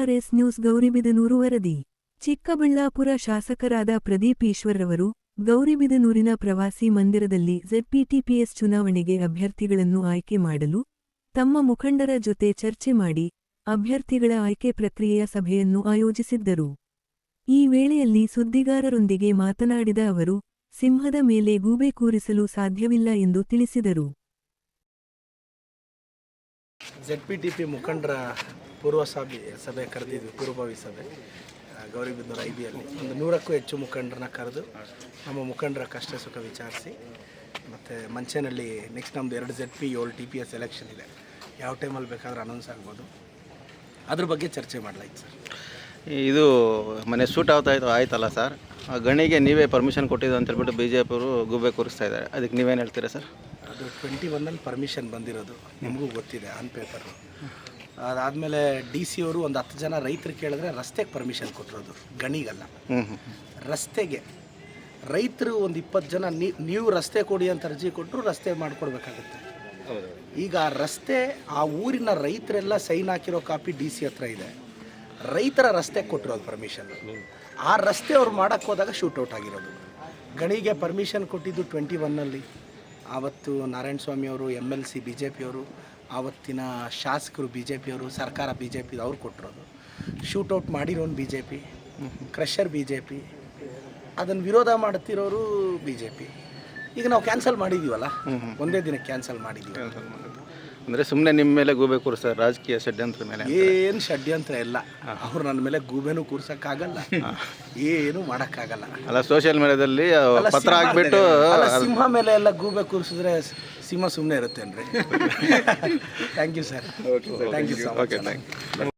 KRS news Gauribidanur ವರದಿ ಚಿಕ್ಕಬಳ್ಳಾಪುರ ಶಾಸಕರಾದ ಪ್ರದೀಪ್ ಈಶ್ವರ್ರವರು ಗೌರಿಬಿದನೂರಿನ ಪ್ರವಾಸಿ ಮಂದಿರದಲ್ಲಿ ಜೆಡ್ಪಿಟಿಪಿಎಸ್ ಚುನಾವಣೆಗೆ ಅಭ್ಯರ್ಥಿಗಳನ್ನು ಆಯ್ಕೆ ಮಾಡಲು ತಮ್ಮ ಮುಖಂಡರ ಜೊತೆ ಚರ್ಚೆ ಮಾಡಿ ಅಭ್ಯರ್ಥಿಗಳ ಆಯ್ಕೆ ಪ್ರಕ್ರಿಯೆಯ ಸಭೆಯನ್ನು ಆಯೋಜಿಸಿದ್ದರು. ಈ ವೇಳೆಯಲ್ಲಿ ಸುದ್ದಿಗಾರರೊಂದಿಗೆ ಮಾತನಾಡಿದ ಅವರು, ಸಿಂಹದ ಮೇಲೆ ಗೂಬೆ ಕೂರಿಸಲು ಸಾಧ್ಯವಿಲ್ಲ ಎಂದು ತಿಳಿಸಿದರು. ಜೆಡ್ ಪಿ ಟಿ ಪಿ ಮುಖಂಡರ ಪೂರ್ವ ಸಭೆ ಸಭೆ ಕರೆದಿದ್ವಿ ಪೂರ್ವಭಾವಿ ಸಭೆ ಗೌರಿಬಿದ್ದೂರು ಗೌರಿಬಿದನೂರು ಐ ಬಿಯಲ್ಲಿ ಒಂದು ನೂರಕ್ಕೂ ಹೆಚ್ಚು ಮುಖಂಡರನ್ನ ಕರೆದು ನಮ್ಮ ಮುಖಂಡರ ಕಷ್ಟ ಸುಖ ವಿಚಾರಿಸಿ ಮತ್ತು ಮಂಚೇನಲ್ಲಿ ನೆಕ್ಸ್ಟ್ ನಮ್ಮದು ಎರಡು ಜೆಡ್ ಪಿ ಏಳು ಟಿ ಪಿ ಎಸ್ ಎಲೆಕ್ಷನ್ ಇದೆ. ಯಾವ ಟೈಮಲ್ಲಿ ಬೇಕಾದರೂ ಅನೌನ್ಸ್ ಆಗ್ಬೋದು. ಅದ್ರ ಬಗ್ಗೆ ಚರ್ಚೆ ಮಾಡಲಾಯ್ತು ಸರ್. ಇದು ಮನೆ ಸೂಟ್ ಆಗ್ತಾ ಇತ್ತು ಆಯ್ತಲ್ಲ ಸರ್? ಆ ಗಣಿಗೆ ನೀವೇ ಪರ್ಮಿಷನ್ ಕೊಟ್ಟಿದ್ದು ಅಂತ ಹೇಳ್ಬಿಟ್ಟು ಬಿ ಜೆ ಪಿಯವರು ಗುಬ್ಬೆ ಕೂರಿಸ್ತಾ ಇದ್ದಾರೆ. ಅದಕ್ಕೆ ನೀವೇನು ಹೇಳ್ತೀರಾ ಸರ್? ಅದು ಟ್ವೆಂಟಿ ಒನ್ನಲ್ಲಿ ಪರ್ಮಿಷನ್ ಬಂದಿರೋದು. ನಿಮಗೂ ಗೊತ್ತಿದೆ ಆನ್ ಪೇಪರು ಅದಾದಮೇಲೆ ಡಿ ಸಿ ಅವರು ಒಂದು ಹತ್ತು ಜನ ರೈತರು ಕೇಳಿದ್ರೆ ರಸ್ತೆಗೆ ಪರ್ಮಿಷನ್ ಕೊಟ್ಟಿರೋದು ಗಣಿಗಲ್ಲ. ರಸ್ತೆಗೆ. ರೈತರು ಒಂದು ಇಪ್ಪತ್ತು ಜನ ನೀವು ರಸ್ತೆ ಕೊಡಿ ಅಂತ ಅರ್ಜಿ ಕೊಟ್ಟರು ರಸ್ತೆ ಮಾಡಿಕೊಡ್ಬೇಕಾಗುತ್ತೆ. ಈಗ ಆ ರಸ್ತೆ ಆ ಊರಿನ ರೈತರೆಲ್ಲ ಸೈನ್ ಹಾಕಿರೋ ಕಾಪಿ ಡಿ ಸಿ ಹತ್ರ ಇದೆ. ರೈತರ ರಸ್ತೆ ಕೊಟ್ಟಿರೋದು ಪರ್ಮಿಷನ್ ಆ ರಸ್ತೆ ಅವ್ರು ಮಾಡೋಕ್ಕೆ ಹೋದಾಗ ಶೂಟೌಟ್ ಆಗಿರೋದು. ಗಣಿಗೆ ಪರ್ಮಿಷನ್ ಕೊಟ್ಟಿದ್ದು ಟ್ವೆಂಟಿ ಒನ್ನಲ್ಲಿ ಆವತ್ತು ನಾರಾಯಣ ಸ್ವಾಮಿ ಅವರು M L C B J ಪಿಯವರು ಆವತ್ತಿನ ಶಾಸಕರು ಬಿ ಜೆ ಪಿಯವರು ಸರ್ಕಾರ ಬಿ ಜೆ ಪಿ ಅವ್ರು ಕೊಟ್ಟಿರೋದು. Shootout ಮಾಡಿರೋನು B J P crusher B J P ಅದನ್ನು ವಿರೋಧ ಮಾಡ್ತಿರೋರು ಬಿ ಜೆ ಪಿ ಈಗ ನಾವು ಕ್ಯಾನ್ಸಲ್ ಮಾಡಿದ್ದೀವಲ್ಲ ಒಂದೇ ದಿನ ಕ್ಯಾನ್ಸಲ್ ಮಾಡಿದ್ದೀವಿ ಅಂದರೆ ಸುಮ್ಮನೆ ನಿಮ್ಮ ಮೇಲೆ ಗೂಬೆ ಕೂರಿಸ್ತಾರೆ ರಾಜಕೀಯ ಷಡ್ಯಂತ್ರ ಮೇಲೆ ಏನು ಷಡ್ಯಂತ್ರ ಇಲ್ಲ. ಅವ್ರು ನನ್ನ ಮೇಲೆ ಗೂಬೆನೂ ಕೂರ್ಸಕ್ಕಾಗಲ್ಲ. ಏನು ಮಾಡೋಕ್ಕಾಗಲ್ಲ. ಅಲ್ಲ ಸೋಷಿಯಲ್ ಮೀಡಿಯಾದಲ್ಲಿ ಪತ್ರ ಹಾಕ್ಬಿಟ್ಟು ಸಿಂಹ ಮೇಲೆ ಎಲ್ಲ ಗೂಬೆ ಕೂರಿಸಿದ್ರೆ ಸಿಂಹ ಸುಮ್ಮನೆ ಇರುತ್ತೇನ್ರಿ thank you sir thank you okay thank you